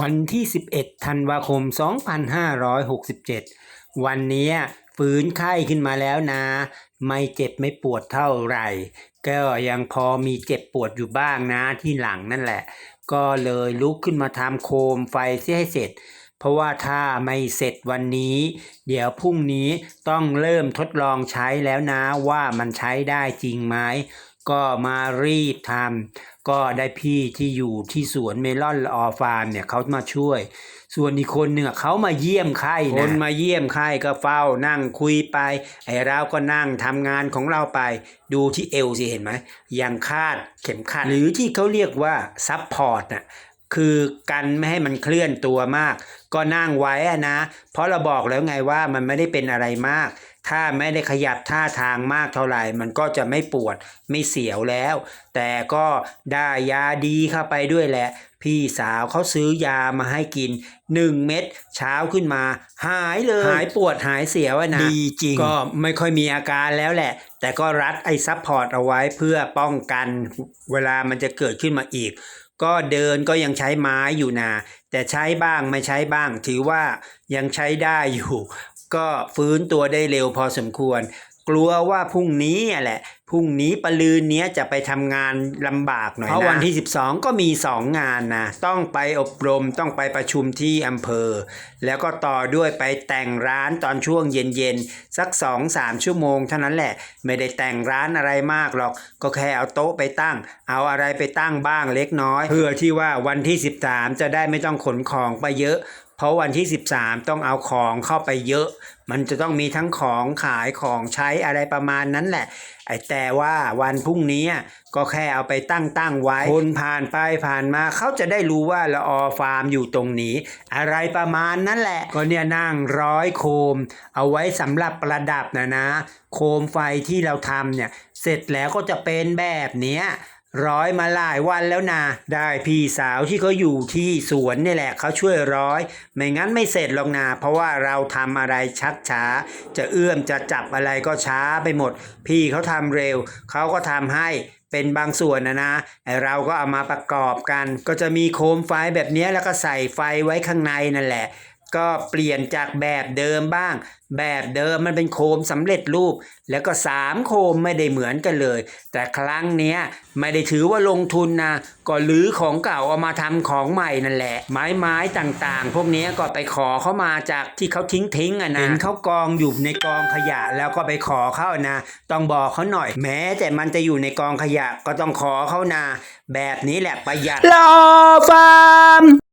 วันที่ 11 ธันวาคม 2567 วันเนี้ฟื้นไข้ขึ้นมาแล้วนะ ไม่เจ็บไม่ปวดเท่าไหร่ ก็ยังพอมีเจ็บปวดอยู่บ้างนะที่หลังนั่นแหละ ก็เลยลุกขึ้นมาทำโคมไฟเสียให้เสร็จ เพราะว่าถ้าไม่เสร็จวันนี้ เดี๋ยวพรุ่งนี้ต้องเริ่มทดลองใช้แล้วนะว่ามันใช้ได้จริงไหม ก็มารีบทำก็ได้พี่ที่อยู่ที่สวนเมลอนออฟาร์มเนี่ยเขามาช่วย ส่วนอีกคนหนึ่งเขามาเยี่ยมไข้นะคนมาเยี่ยมไข้ก็เฝ้านั่งคุยไปไอ้เราก็นั่งทำงานของเราไป ดูที่เอวสิเห็นไหมยังคาดเข็มขัดหรือที่เขาเรียกว่าซับพอร์ตน่ะ คือกันไม่ให้มันเคลื่อนตัวมาก ก็นั่งไว้อะนะ เพราะเราบอกแล้วไงว่ามันไม่ได้เป็นอะไรมาก ถ้าไม่ได้ขยับท่าทางมากเท่าไหร่มันก็จะไม่ปวดไม่เสียวแล้ว แต่ก็ได้ยาดีเข้าไปด้วยแหละ พี่สาวเขาซื้อยามาให้กิน 1 เม็ดเช้าขึ้นมา หายเลย หายปวดหายเสียวอะนะดีจริงก็ไม่ค่อยมีอาการแล้วแหละ แต่ก็รัดไอ้ซัพพอร์ตเอาไว้เพื่อป้องกันเวลามันจะเกิดขึ้นมาอีก ก็เดินก็ยังใช้ไม้อยู่นะแต่ใช้บ้างไม่ใช้บ้าง ถือว่ายังใช้ได้อยู่ ก็ฟื้นตัวได้เร็วพอสมควร กลัวว่าพรุ่งนี้แหละ พรุ่งนี้ปลืนเนี้ยจะไปทำงานลำบากหน่อยนะ เพราะวันที่ 12 ก็มี 2 งานนะ ต้องไปอบรมต้องไปประชุมที่อำเภอ แล้วก็ต่อด้วยไปแต่งร้านตอนช่วงเย็นๆ สัก 2-3 ชั่วโมงเท่านั้นแหละ ไม่ได้แต่งร้านอะไรมากหรอก ก็แค่เอาโต๊ะไปตั้ง เอาอะไรไปตั้งบ้างเล็กน้อย เพื่อที่ว่าวันที่ 13 จะได้ไม่ต้องขนของไปเยอะเพราะวันที่ 13 ต้องเอาของเข้าไปเยอะ มันจะต้องมีทั้งของขายของใช้อะไรประมาณนั้นแหละ ไอ้แต่ว่าวันพรุ่งนี้ก็แค่เอาไปตั้งตั้งไว้ คนผ่านไปผ่านมาเขาจะได้รู้ว่าละออฟาร์มอยู่ตรงนี้ อะไรประมาณนั้นแหละ ก็เนี่ยนั่งร้อยโคม เอาไว้สำหรับประดับนะนะ โคมไฟที่เราทำเนี่ย เสร็จแล้วก็จะเป็นแบบเนี้ย ร้อยมาหลายวันแล้วนะได้พี่สาวที่เขาอยู่ที่สวนนี่แหละเขาช่วยร้อย ไม่งั้นไม่เสร็จหรอกนะเพราะว่าเราทำอะไรชักช้า จะเอื้อมจะจับอะไรก็ช้าไปหมด พี่เขาทำเร็วเขาก็ทำให้เป็นบางส่วนนะนะเราก็เอามาประกอบกัน ก็จะมีโคมไฟแบบนี้แล้วก็ใส่ไฟไว้ข้างในนั่นแหละ ก็เปลี่ยนจากแบบเดิมบ้าง แบบเดิมมันเป็นโคมสำเร็จรูป แล้วก็สามโคมไม่ได้เหมือนกันเลย แต่ครั้งนี้ไม่ได้ถือว่าลงทุนนะก็รื้อของเก่าเอามาทำของใหม่นั่นแหละ ไม้ไม้ต่างๆ พวกนี้ก็ไปขอเขามาจากที่เขาทิ้งทิ้งๆอะนะเห็นเขากองอยู่ในกองขยะแล้วก็ไปขอเขานะ ต้องบอกเขาหน่อย แม้แต่มันจะอยู่ในกองขยะก็ต้องขอเขานะ แบบนี้แหละประหยัดรอฟาร์ม